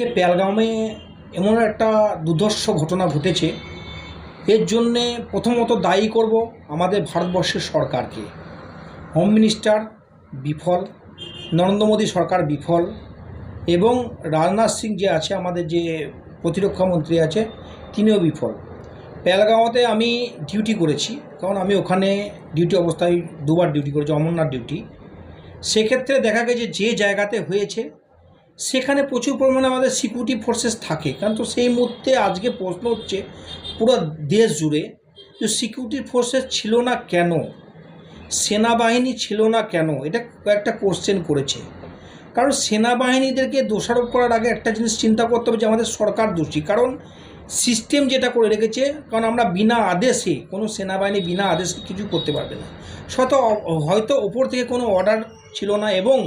যে পেলগামে এমন একটা দুর্ধর্ষ ঘটনা ঘটেছে। এর জন্যে প্রথমত দায়ী করব আমাদের ভারতবর্ষের সরকারকে। হোম মিনিস্টার বিফল, নরেন্দ্র মোদী সরকার বিফল এবং রাজনাথ সিং যে আছে, আমাদের যে প্রতিরক্ষা মন্ত্রী আছে, তিনিও বিফল। পেলগাঁওতে আমি ডিউটি করেছি, কারণ আমি ওখানে ডিউটি অবস্থায় দুবার ডিউটি করেছি, অমরনাথ ডিউটি সেক্ষেত্রে দেখা গেছে যে জায়গাতে হয়েছে সেখানে প্রচুর পরিমাণে আমাদের সিকিউরিটি ফোর্সেস থাকে। কারণ তো সেই মুহূর্তে আজকে প্রশ্ন হচ্ছে, পুরো দেশ জুড়ে যে সিকিউরিটি ফোর্সেস ছিল না কেন? সেনাবাহিনী ছিল না কেন? এটা একটা কোশ্চেন করেছে। কারণ সেনাবাহিনীদেরকে দোষারোপ করার আগে একটা জিনিস চিন্তা করতে হবে যে, আমাদের সরকার দোষী। কারণ সিস্টেম যেটা করে রেখেছে, কারণ আমরা বিনা আদেশে, কোনো সেনাবাহিনী বিনা আদেশে কিছু করতে পারবে না। শত হয়তো ওপর থেকে কোনো অর্ডার ছিল না এবং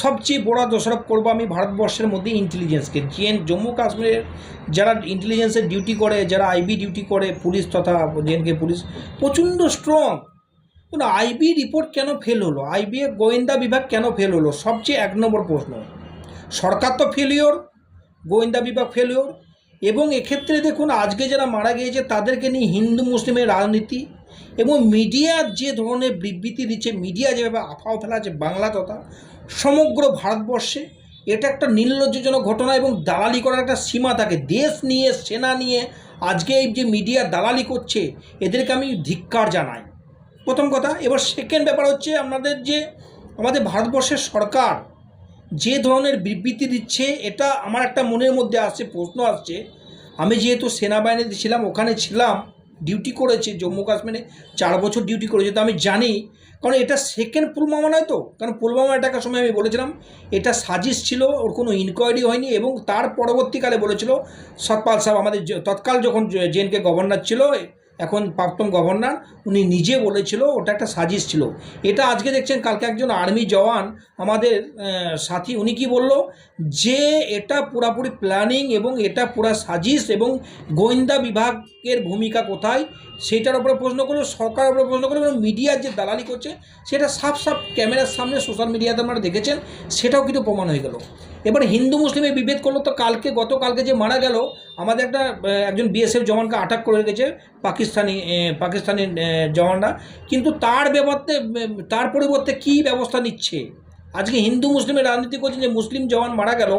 সবচেয়ে বড় দোষারোপ করব আমি ভারতবর্ষের মধ্যে ইন্টেলিজেন্সকে যে জম্মু কাশ্মীরের যারা ইন্টেলিজেন্সের ডিউটি করে, যারা আইবি ডিউটি করে, পুলিশ তথা জেএনকে পুলিশ, প্রচণ্ড স্ট্রং আইবি রিপোর্ট কেন ফেল হলো? আইবি গোয়েন্দা বিভাগ কেন ফেল হলো? সবচেয়ে এক নম্বর প্রশ্ন। সরকার তো ফেলিওর গোয়েন্দা বিভাগ ফেলিওর এবং এক্ষেত্রে দেখুন, আজকে যারা মারা গিয়েছে, তাদেরকে নিয়ে হিন্দু, মুসলিমের রাজনীতি এবং মিডিয়ার যে ধরনের বিবৃতি দিচ্ছে, মিডিয়া যেভাবে আফাও ফেলাচ্ছে বাংলা তথা সমগ্র ভারতবর্ষে, এটা একটা নির্লজ্জজনক ঘটনা এবং দালালি করার একটা সীমা থাকে। দেশ নিয়ে, সেনা নিয়ে আজকে এই যে মিডিয়া দালালি করছে, এদেরকে আমি ধিক্কার জানাই। প্রথম কথা, এবার সেকেন্ড ব্যাপার হচ্ছে আমাদের যে, আমাদের ভারতবর্ষের সরকার যে ধরনের বিবৃতি দিচ্ছে, এটা আমার একটা মনের মধ্যে আসছে, প্রশ্ন আসছে। আমি যেহেতু সেনাবাহিনীতে ছিলাম, ওখানে ছিলাম ডিউটি করেছে, জম্মু কাশ্মীরে চার বছর ডিউটি করেছে, তো আমি জানি। কারণ এটা সেকেন্ড পুলওয়ামা নয় তো। কারণ পুলওয়ামা অ্যাটাকের সময় আমি বলেছিলাম, এটা সাজিশ ছিল, ওর কোনো ইনকোয়ারি হয়নি এবং তার পরবর্তীকালে বলেছিল, সতপাল সাহেব আমাদের তৎকাল যখন জেনকে গভর্নর ছিল এখন প্রাক্তন গভর্নর, উনি নিজে বলেছিল, ওটা একটা সাজিশ ছিল। এটা আজকে দেখছেন, কালকে একজন আর্মি জওয়ান আমাদের সাথী, উনি কি বলল? যে এটা পুরাপুরি প্ল্যানিং এবং এটা পুরা সাজিশ এবং গোয়েন্দা বিভাগের ভূমিকা কোথায়, সেটার উপরে প্রশ্ন করল, সরকারের উপরে প্রশ্ন করল, এবং মিডিয়ার যে দালালি করছে, সেটা সাফ সাফ ক্যামেরার সামনে, সোশ্যাল মিডিয়াতে আপনারা দেখেছেন, সেটাও কিন্তু প্রমাণ হয়ে গেল। এবার হিন্দু মুসলিমের বিভেদ করল তো কালকে, গতকালকে যে মারা গেল, আমাদের একটা একজন বিএসএফ জওয়ানকে আটক করে রেখেছে, পাকিস্তানি আহ, পাকিস্তানি জওয়ানরা। কিন্তু তার ব্যবহারে তার পরিবর্তে কী ব্যবস্থা নিচ্ছে? আজকে হিন্দু মুসলিমের রাজনীতি করছেন যে মুসলিম জওয়ান মারা গেল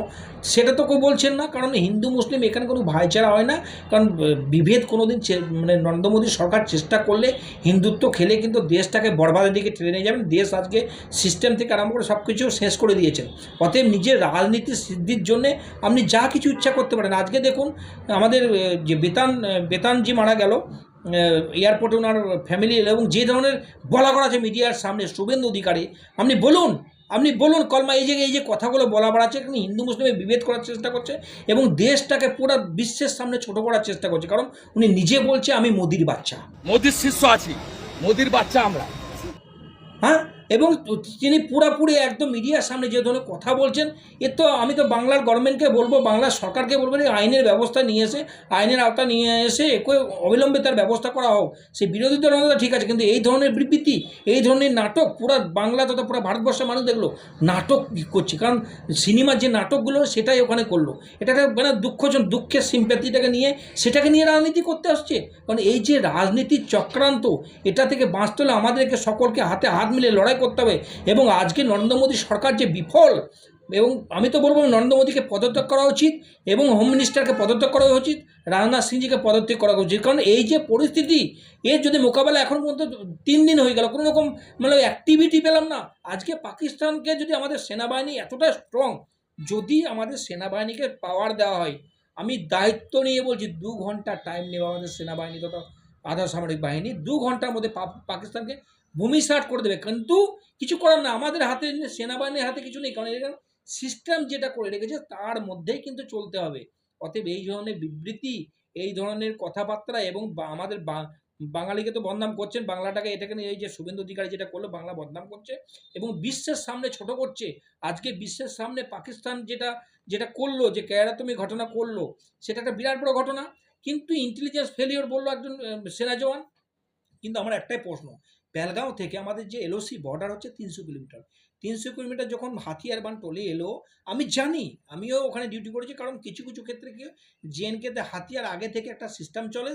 সেটা তো কেউ বলছেন না কারণ হিন্দু মুসলিম এখানে কোনো ভাইচারা হয় না। কারণ বিভেদ কোনো দিন মানে নরেন্দ্র মোদী সরকার চেষ্টা করলে হিন্দুত্ব খেলে কিন্তু দেশটাকে বরবাদের দিকে টেনে নিয়ে যাবেন দেশ আজকে সিস্টেম থেকে আরম্ভ করে সব কিছু শেষ করে দিয়েছেন অতএব নিজের রাজনীতির সিদ্ধির জন্যে আপনি যা কিছু ইচ্ছা করতে পারেন। আজকে দেখুন আমাদের যে বেতান বেতানজি মারা গেল এয়ারপোর্টে ওনার ফ্যামিলি এলো এবং যে ধরনের বলা করা আছে মিডিয়ার সামনে শুভেন্দু অধিকারী আপনি বলুন আপনি বলুন কলমা এই যে এই যে কথাগুলো বলা বাড়াচ্ছে এখানে হিন্দু মুসলিমের বিভেদ করার চেষ্টা করছে এবং দেশটাকে পুরো বিশ্বের সামনে ছোট করার চেষ্টা করছে। কারণ উনি নিজে বলছে আমি মোদির বাচ্চা। মোদির শিষ্য আছি মোদির বাচ্চা আমরা। হ্যাঁ? এবং তিনি পুরাপুরি একদম মিডিয়ার সামনে যে ধরনের কথা বলছেন এর তো আমি তো বাংলার গভর্নমেন্টকে বলব বাংলার সরকারকে বলব আইনের ব্যবস্থা নিয়ে এসে, আইনের আওতা নিয়ে এসে একই অবিলম্বে তার ব্যবস্থা করা হোক। সেই বিরোধী দল ঠিক আছে, কিন্তু এই ধরনের বিবৃতি, এই ধরনের নাটক পুরো বাংলা তথা পুরো ভারতবর্ষের মানুষ দেখল, নাটক করছে। কারণ সিনেমার যে নাটকগুলো সেটাই ওখানে করল। এটা মানে দুঃখজন দুঃখের সিম্প্যাথিটাকে নিয়ে, সেটাকে নিয়ে রাজনীতি করতে আসছে। কারণ এই যে রাজনীতির চক্রান্ত, এটা থেকে বাঁচতে হলে আমাদেরকে সকলকে হাতে হাত মিলে লড়াই করতে হবে। এবং আজকে নরেন্দ্র মোদী সরকার যে বিফল, এবং আমি তো বলব নরেন্দ্র মোদীকে পদত্যাগ করা উচিত এবং হোম মিনিস্টারকে পদত্যাগ করা উচিত, রাজনাথ সিংজিকে পদত্যাগ করা উচিত। কারণ এই যে পরিস্থিতি, এর যদি মোকাবেলা এখন পর্যন্ত তিন দিন হয়ে গেল, কোনো রকম মানে অ্যাক্টিভিটি পেলাম না। আজকে পাকিস্তানকে যদি আমাদের সেনাবাহিনী এতটা স্ট্রং যদি আমাদের সেনাবাহিনীকে পাওয়ার দেওয়া হয়, আমি দায়িত্ব নিয়ে বলছি দু ঘণ্টা টাইম নেবে আমাদের সেনাবাহিনী তথা আধা সামরিক বাহিনী, দু ঘণ্টার মধ্যে পাকিস্তানকে ভূমিসাট করে দেবে। কিন্তু কিছু করার না, আমাদের হাতে সেনাবাহিনীর হাতে কিছু নেই, কারণ এটা সিস্টেম যেটা করে রেখেছে, তার মধ্যেই কিন্তু চলতে হবে। অতএব এই ধরনের বিবৃতি, এই ধরনের কথাবার্তা এবং আমাদের বাঙালিকে তো বদনাম করছেন, বাংলাটাকে এটাকে নিয়ে এই যে শুভেন্দু অধিকারী যেটা করল, বাংলা বদনাম করছে এবং বিশ্বের সামনে ছোট করছে। আজকে বিশ্বের সামনে পাকিস্তান যেটা যেটা করল, যে কেরাতমি ঘটনা করল, সেটা একটা বিরাট বড় ঘটনা। কিন্তু ইন্টেলিজেন্স ফেলিওর বলল একজন সেনা জওয়ান। কিন্তু আমার একটাই প্রশ্ন বেলগাঁও থেকে আমাদের যে এলওসি বর্ডার হচ্ছে তিনশো কিলোমিটার। তিনশো কিলোমিটার যখন হাতিয়ার বান টলে এলো, আমি জানি, আমিও ওখানে ডিউটি করেছি, কারণ কিছু কিছু ক্ষেত্রে কি জেএনকেতে হাতিয়ার আগে থেকে একটা সিস্টেম চলে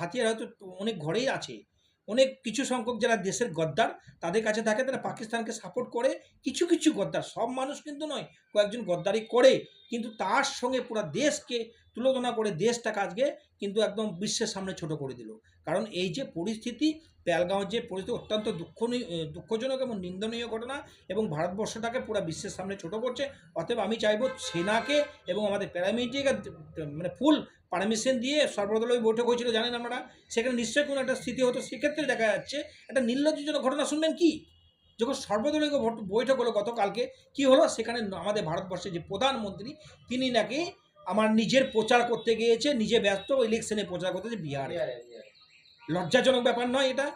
হাতিয়ার হয়তো অনেক ঘরেই আছে। অনেক কিছু সংখ্যক যারা দেশের গদ্দার, তাদের কাছে থাকে, তারা পাকিস্তানকে সাপোর্ট করে কিছু কিছু গদ্দার। সব মানুষ কিন্তু নয়, কয়েকজন গদ্দারি করে, কিন্তু তার সঙ্গে পুরো দেশকে তুলনা করে দেশটাকে আজকে কিন্তু একদম বিশ্বের সামনে ছোট করে দিল। কারণ এই যে পরিস্থিতি পেলগাঁওয়ের যে পরিস্থিতি অত্যন্ত দুঃখনীয় দুঃখজনক এবং নিন্দনীয় ঘটনা এবং ভারতবর্ষটাকে পুরো বিশ্বের সামনে ছোট করছে, অতএব আমি চাইব সেনাকে এবং আমাদের প্যারামিলিটারিকে মানে ফুল পারমিশন দিয়ে সর্বদলীয় বৈঠক হয়েছিল, জানেন আমরা সেখানে নিশ্চয়ই কোনো একটা স্থিতি হতো, সেক্ষেত্রে দেখা যাচ্ছে একটা নির্লজ্জনক ঘটনা শুনবেন কি? যখন সর্বদলীয় বৈঠক হলো গতকালকে, কি হলো? সেখানে আমাদের ভারতবর্ষের যে প্রধানমন্ত্রী, তিনি নাকি আমার নিজের প্রচার করতে গিয়েছে নিজে ব্যস্ত ইলেকশনে প্রচার করতেছে বিহারে। লজ্জাজনক ব্যাপার নয় এটা।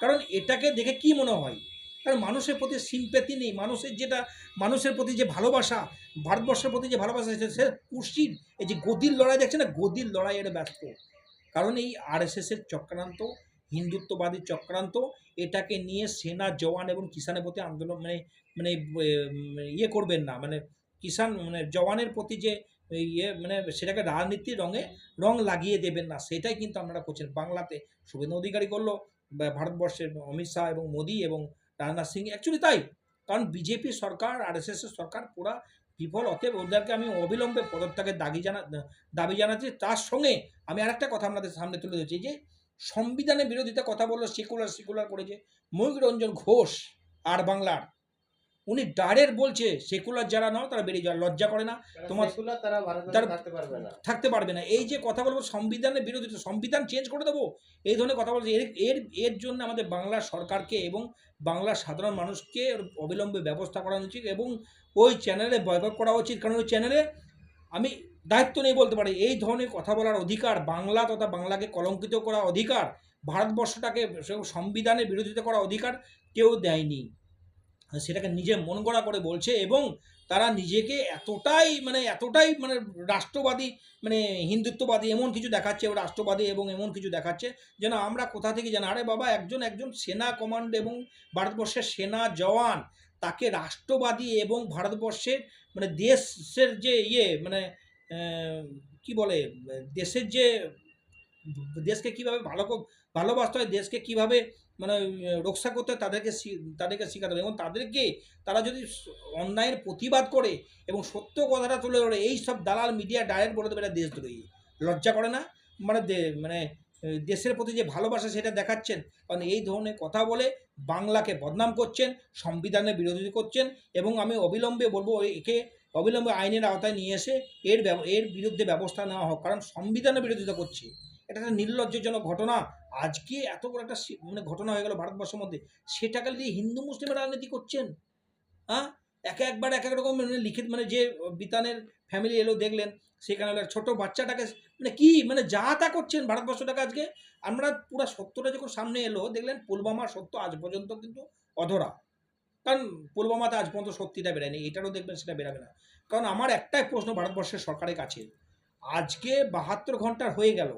কারণ এটাকে দেখে কি মনে হয়? কারণ মানুষের প্রতি সিম্পেতি নেই। মানুষের যেটা মানুষের প্রতি যে ভালোবাসা ভারতবর্ষের প্রতি যে ভালোবাসা সে- সে কুর্সির এই যে গদির লড়াই দেখছে না? গদির লড়াই এটা ব্যস্ত। কারণ এই আরএসএসের চক্রান্ত হিন্দুত্ববাদী চক্রান্ত এটাকে নিয়ে সেনা জওয়ান এবং কিষানের প্রতি আন্দোলন মানে মানে ইয়ে করবেন না। মানে কিষান মানে জওয়ানের প্রতি যে ইয়ে মানে সেটাকে রাজনীতির রঙে রং লাগিয়ে দেবেন না। সেটাই কিন্তু আপনারা করছেন। বাংলাতে শুভেন্দু অধিকারী করল ভারতবর্ষের অমিত শাহ এবং মোদি এবং রাজনাথ সিং। অ্যাকচুয়ালি তাই। কারণ বিজেপি সরকার আর এস সরকার পুরা বিফল। অতএব ওদেরকে আমি অবিলম্বে পদত্যাগের দাবি জানা, দাবি জানাচ্ছি। তার সঙ্গে আমি আরেকটা কথা আপনাদের সামনে তুলে ধরছি যে, সংবিধানের বিরোধিতা কথা বলল সেকুলার সেকুলার করেছে ময়ূর রঞ্জন ঘোষ, আর বাংলার। উনি ডাইরেক্ট বলছে সেকুলার যারা নাও তারা বেরিয়ে যাওয়ার লজ্জা করে না। তোমার- তারা থাকতে পারবে না। থাকতে পারবে না। এই যে কথা বলব সংবিধানের বিরোধিতা সংবিধান চেঞ্জ করে দেবো। এই ধরনের কথা বলছে। এর এর এর জন্য আমাদের বাংলা সরকারকে এবং বাংলার সাধারণ মানুষকে অবিলম্বে ব্যবস্থা করা উচিত এবং ওই চ্যানেলে বয়কট করা উচিত। কারণ ওই চ্যানেলে আমি দায়িত্ব নেই বলতে পারি এই ধরনের কথা বলার অধিকার বাংলা তথা বাংলাকে কলঙ্কিত করা অধিকার ভারতবর্ষটাকে সংবিধানের বিরোধিতা করা অধিকার কেউ দেয়নি। সেটাকে নিজে মন গড়া করে বলছে এবং তারা নিজেকে এতটাই মানে এতটাই মানে রাষ্ট্রবাদী মানে হিন্দুত্ববাদী এমন কিছু দেখাচ্ছে রাষ্ট্রবাদী এবং এমন কিছু দেখাচ্ছে যেন আমরা কোথা থেকে জানি আরে বাবা, একজন একজন সেনা কমান্ড এবং ভারতবর্ষের সেনা জওয়ান, তাকে রাষ্ট্রবাদী এবং ভারতবর্ষের মানে দেশের যে ইয়ে মানে কি বলে, দেশের যে, দেশকে কীভাবে ভালো, ভালোবাসতে হয়, দেশকে কীভাবে মানে রক্ষা করতে তাদেরকে তাদেরকে শেখাতে হবে এবং তাদেরকে তারা যদি অন্যায়ের প্রতিবাদ করে এবং সত্য কথাটা তুলে ধরে, এই সব দালাল মিডিয়া ডাইরেক্ট বলে দেবে এটা দেশদ্রোহী। লজ্জা করে না? মানে মানে দেশের প্রতি যে ভালোবাসা সেটা দেখাচ্ছেন, কারণ এই ধরনের কথা বলে বাংলাকে বদনাম করছেন, সংবিধানের বিরোধী করছেন এবং আমি অবিলম্বে বলব, একে অবিলম্বে আইনের আওতায় নিয়ে এসে এর এর বিরুদ্ধে ব্যবস্থা নেওয়া হোক, কারণ সংবিধানের বিরোধিতা করছে। এটা একটা নির্লজ্জজনক ঘটনা। আজকে এত বড় একটা মানে ঘটনা হয়ে গেল ভারতবর্ষের মধ্যে। সেটাকে দিয়ে হিন্দু মুসলিমের রাজনীতি করছেন। হ্যাঁ এক একবার এক এক রকম মানে লিখিত মানে যে বিতানের ফ্যামিলি এলো, দেখলেন। সেখানে ছোট বাচ্চাটাকে মানে কি? মানে যা তা করছেন ভারতবর্ষটাকে আজকে। আমরা পুরো সত্যটা যখন সামনে এলো, দেখলেন পুলবামার সত্য আজ পর্যন্ত কিন্তু অধরা। কারণ পুলবামাতে আজ পর্যন্ত সত্যিটা বেরোয়নি এটারও দেখবেন সেটা বেরোবে না। কারণ আমার একটাই প্রশ্ন ভারতবর্ষের সরকারের কাছে, আজকে বাহাত্তর ঘণ্টার হয়ে গেল।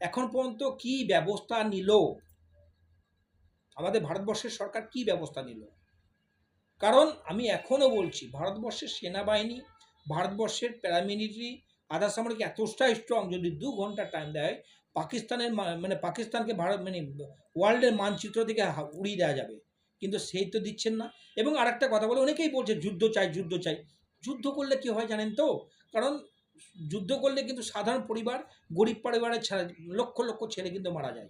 এখন পর্যন্ত কি ব্যবস্থা নিল? আমাদের ভারতবর্ষের সরকার কি ব্যবস্থা নিল? কারণ আমি এখনও বলছি, ভারতবর্ষের সেনাবাহিনী, ভারতবর্ষের প্যারামিলিটারি আধা সামরিক এতটা স্ট্রং যদি দু ঘণ্টা টাইম দেয়, পাকিস্তানের মানে পাকিস্তানকে ভারত মানে ওয়ার্ল্ডের মানচিত্র থেকে উড়িয়ে দেওয়া যাবে। কিন্তু সেই তো দিচ্ছেন না। এবং আরেকটা কথা বলে, অনেকেই বলছে যুদ্ধ চাই যুদ্ধ চাই। যুদ্ধ করলে কি হয় জানেন তো? কারণ যুদ্ধ করলে কিন্তু সাধারণ পরিবার, গরিব পরিবারের লক্ষ লক্ষ ছেলে কিন্তু মারা যায়।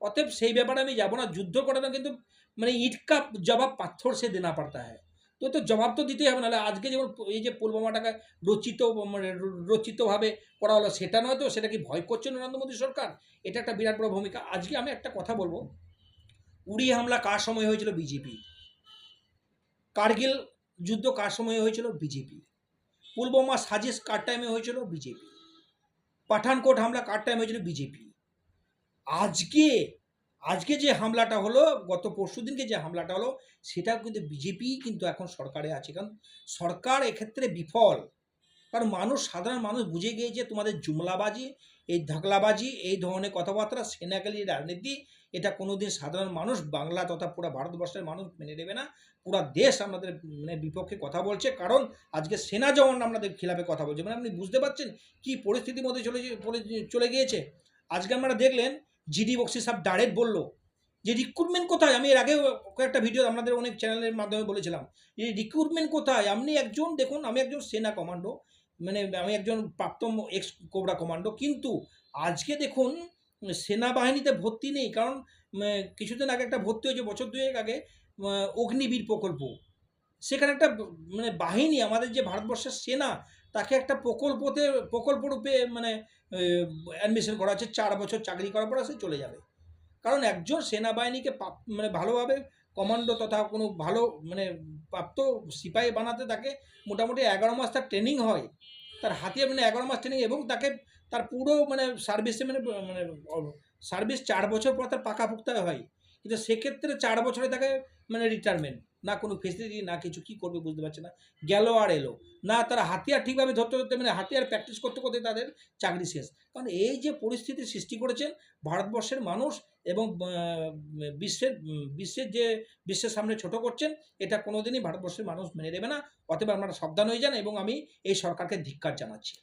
অতএব সেই ব্যাপারে আমি যাব না। যুদ্ধ করাটা কিন্তু মানে ইটকা জবাব পাথর সে দেনা পারতা হ্যাঁ তো তো জবাব তো দিতেই হবে। নাহলে আজকে যেমন এই যে পুলবামাটাকে রচিত মানে রচিতভাবে করা হলো, সেটা নয় তো, সেটা কি ভয় করছে নরেন্দ্র মোদী সরকার? এটা একটা বিরাট বড় ভূমিকা। আজকে আমি একটা কথা বলব। উড়ি হামলা কার সময় হয়েছিল? বিজেপি। কার্গিল যুদ্ধ কার সময় হয়েছিল? বিজেপি। পুলবামা সাজেস্ট কার টাইমে হয়েছিল? বিজেপি। পাঠানকোট হামলা কার টাইমে হয়েছিল? বিজেপি। আজকে আজকে যে হামলাটা হলো, গত পরশু দিনকে যে হামলাটা হলো, সেটাও কিন্তু বিজেপি কিন্তু এখন সরকারে আছে। কারণ সরকার এক্ষেত্রে বিফল। কারণ মানুষ, সাধারণ মানুষ বুঝে গিয়েছে তোমাদের জুমলাবাজি, এই ধাকলাবাজি এই ধরনের কথাবার্তা সেনাকালী রাজনীতি, এটা কোনোদিন সাধারণ মানুষ, বাংলা তথা পুরো ভারতবর্ষের মানুষ মেনে নেবে না। পুরো দেশ আমাদের মানে বিপক্ষে কথা বলছে, কারণ আজকে সেনা জওয়ান আমাদের খিলাফে কথা বলছে। মানে আপনি বুঝতে পারছেন কি পরিস্থিতির মধ্যে চলে চলে গিয়েছে? আজকে আপনারা দেখলেন, জিডি বক্সি সাহেব ডাইরেক্ট বলল যে রিক্রুটমেন্ট কোথায়? আমি এর আগে কয়েকটা ভিডিও আপনাদের অনেক চ্যানেলের মাধ্যমে বলেছিলাম যে রিক্রুটমেন্ট কোথায়? আপনি একজন, দেখুন, আমি একজন সেনা কমান্ডো মানে আমি একজন প্রাপ্তম এক্স কোবরা কমান্ডো। কিন্তু আজকে দেখুন, সেনাবাহিনীতে ভর্তি নেই। কারণ কিছুদিন আগে একটা ভর্তি হয়েছে, বছর দুয়েক আগে অগ্নিবীর প্রকল্প। সেখানে একটা মানে বাহিনী, আমাদের যে ভারতবর্ষের সেনা, তাকে একটা প্রকল্পতে, প্রকল্প রূপে মানে অ্যাডমিশন করা হচ্ছে। চার বছর চাকরি করার পর সে চলে যাবে। কারণ একজন সেনাবাহিনীকে মানে ভালোভাবে কমান্ডো তথা কোনো ভালো মানে প্রাপ্ত সিপাহী বানাতে তাকে মোটামুটি এগারো মাস তার ট্রেনিং হয়। তার হাতে মানে এগারো মাস ট্রেনিং এবং তাকে তার পুরো মানে সার্ভিসে মানে মানে সার্ভিস চার বছর পর তার পাকা পাকাপোক্ত হয়। কিন্তু সেক্ষেত্রে চার বছরে তাকে মানে রিটায়ারমেন্ট না কোনো ফেসিলিটি না কিছু, কি করবে বুঝতে পারছে না। গেল আর এলো। না, তারা হাতিয়ার ঠিকভাবে ধরতে ধরতে মানে হাতিয়ার প্র্যাকটিস করতে করতে তাদের চাকরি শেষ। কারণ এই যে পরিস্থিতি সৃষ্টি করেছেন ভারতবর্ষের মানুষ এবং বিশ্বের বিশ্বের যে, বিশ্বের সামনে ছোট করছেন, এটা কোনোদিনই ভারতবর্ষের মানুষ মেনে নেবে না। অতএব আপনারা সাবধান হয়ে যান এবং আমি এই সরকারকে ধিক্কার জানাচ্ছি।